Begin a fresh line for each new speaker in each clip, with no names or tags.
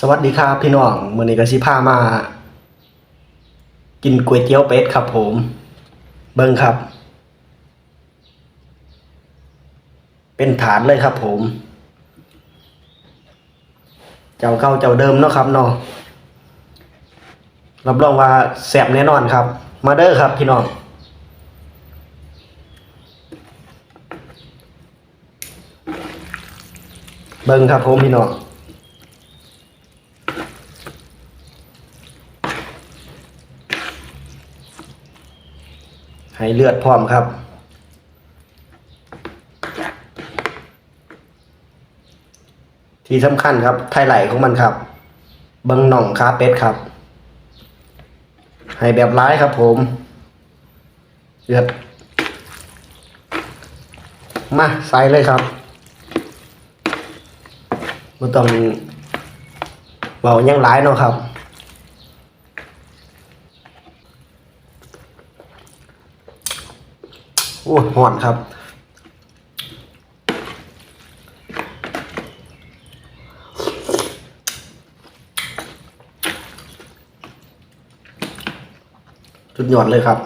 สวัสดีครับพี่น้องมื้อนี้ก็สิพามา กินก๋วยเตี๋ยวเป็ดครับผม เบิ่งครับ เป็นฐานเลยครับผม เจ้าเก่าเจ้าเดิมเนาะครับเนาะรับรองว่าแซ่บแน่นอนครับ มาเด้อครับพี่น้องเบิ่งครับผมพี่น้อง ให้เลือดพร้อมครับ ที่สำคัญครับไทไหลของมันครับ เบิงหน่องคาเป็ดครับ ให้แบบร้ายครับผม เลือด มาใส่เลยครับไม่ต้องเบายังร้ายเนาะครับ อ้หอนครับจุดยอดเลยครับ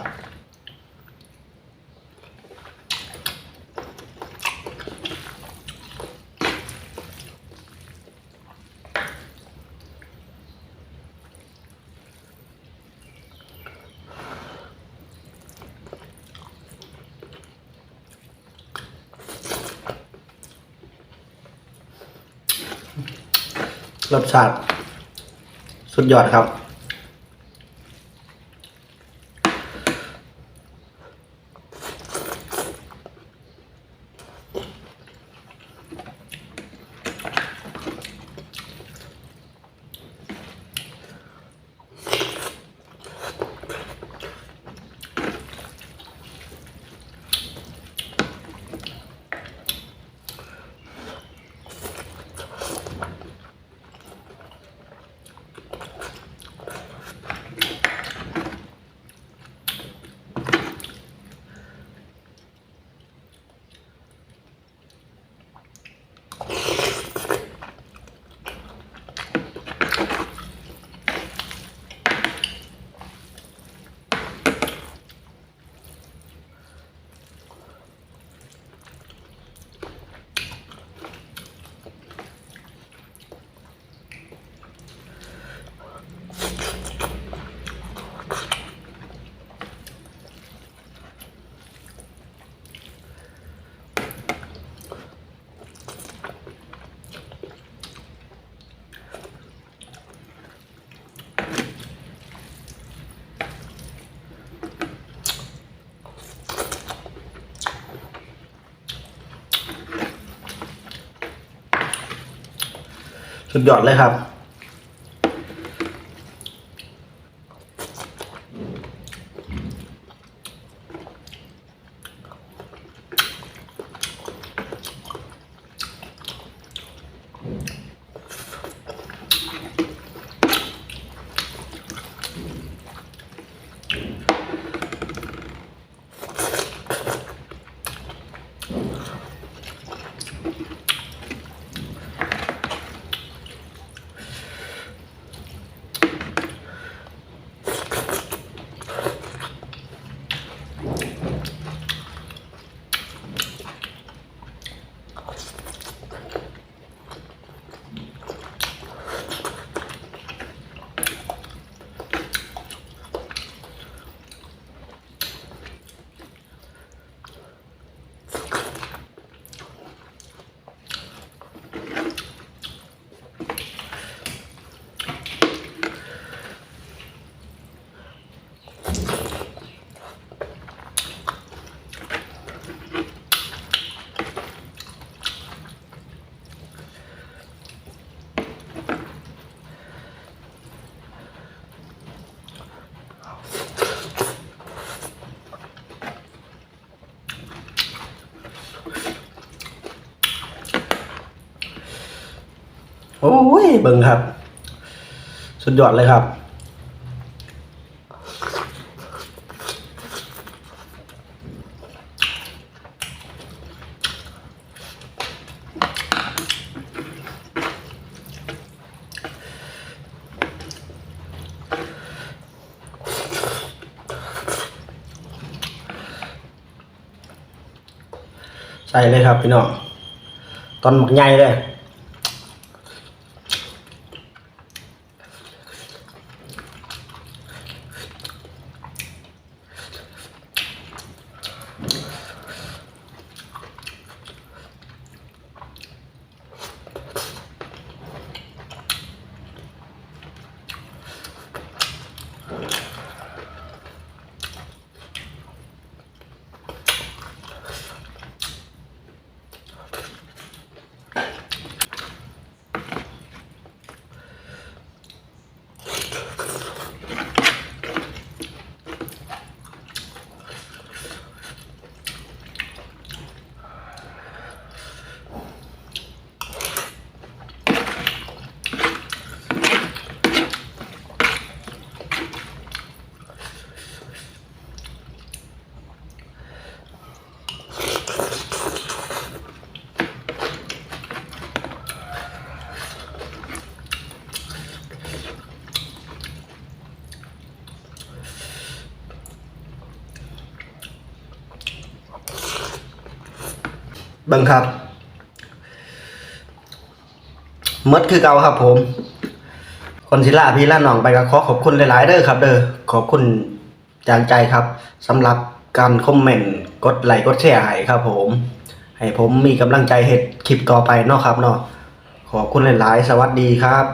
รสชาติ สุดยอดครับ สุดยอดเลยครับ โอ้ยเบิ่งครับ สุดยอดเลยครับ ใส่เลยครับพี่น้องตอนหมักใหญ่เลย บังครับมดคือเก่าครับผม คนศิลาพี่ละน้องไปก็ขอขอบคุณหลายๆเด้อครับ เด้อขอบคุณจากใจครับสำหรับการคอมเมนต์กดไลค์กดแชร์ให้ครับ ผม ให้ผมมีกำลังใจเห็ดคลิปต่อไปเนาะครับเนาะขอบคุณหลายๆ สวัสดีครับ